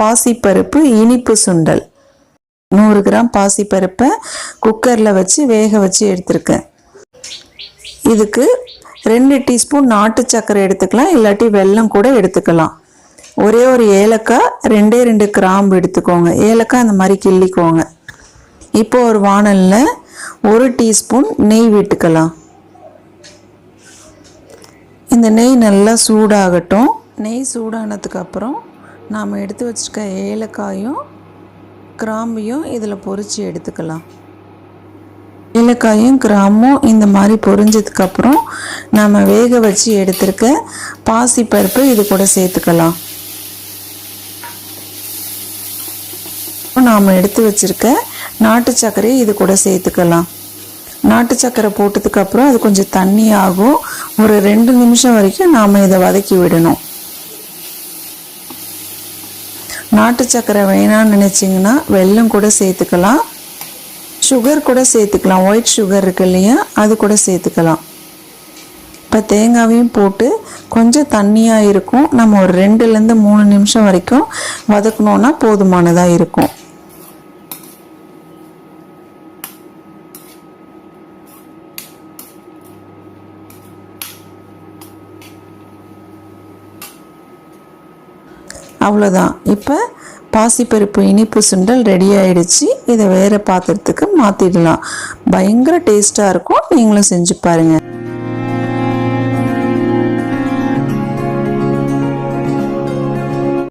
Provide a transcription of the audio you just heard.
பாசிப்பருப்பு இனிப்பு சுண்டல். நூறு கிராம் பாசிப்பருப்பை குக்கரில் வச்சு வேக வச்சு எடுத்திருக்கேன். இதுக்கு ரெண்டு டீஸ்பூன் நாட்டு சர்க்கரை எடுத்துக்கலாம் இல்லாட்டி வெல்லம் கூட எடுத்துக்கலாம். ஒரே ஒரு ஏலக்காய் ரெண்டே ரெண்டு கிராம்பு எடுத்துக்கோங்க. ஏலக்காய் அந்த மாதிரி கிள்ளிக்கோங்க. இப்போ ஒரு வாணலில் ஒரு டீஸ்பூன் நெய் விட்டுக்கலாம். இந்த நெய் நல்லா சூடாகட்டும். நெய் சூடானதுக்கு அப்புறம் நாம் எடுத்து வச்சிருக்க ஏலக்காயும் கிராம்பையும் இதில் பொறிச்சு எடுத்துக்கலாம். ஏலக்காயும் கிராமும் இந்த மாதிரி பொரிஞ்சதுக்கப்புறம் நாம் வேக வச்சு எடுத்துருக்க பாசிப்பருப்பு இது கூட சேர்த்துக்கலாம். நாம் எடுத்து வச்சுருக்க நாட்டு சர்க்கரையை இது கூட சேர்த்துக்கலாம். நாட்டு சர்க்கரை போட்டதுக்கப்புறம் அது கொஞ்சம் தண்ணி ஆகும். ஒரு ரெண்டு நிமிஷம் வரைக்கும் நாம் இதை வதக்கி விடணும். நாட்டு சக்கரை வேணாம்னு நினச்சிங்கன்னா வெல்லம் கூட சேர்த்துக்கலாம். சுகர் கூட சேர்த்துக்கலாம். ஒயிட் சுகர் இருக்கு இல்லையா? அது கூட சேர்த்துக்கலாம். இப்போ தேங்காவையும் போட்டு கொஞ்சம் தண்ணியாக இருக்கும். நம்ம ஒரு ரெண்டுலேருந்து மூணு நிமிஷம் வரைக்கும் வதக்கணுன்னா போதுமானதாக இருக்கும். அவ்வளோதான் இப்போ பாசிப்பருப்பு இனிப்பு சுண்டல் ரெடி ஆகிடுச்சு இதை வேறு பாத்திரத்துக்கு மாற்றிடலாம் பயங்கர டேஸ்ட்டாக இருக்கும். நீங்களும் செஞ்சு பாருங்கள்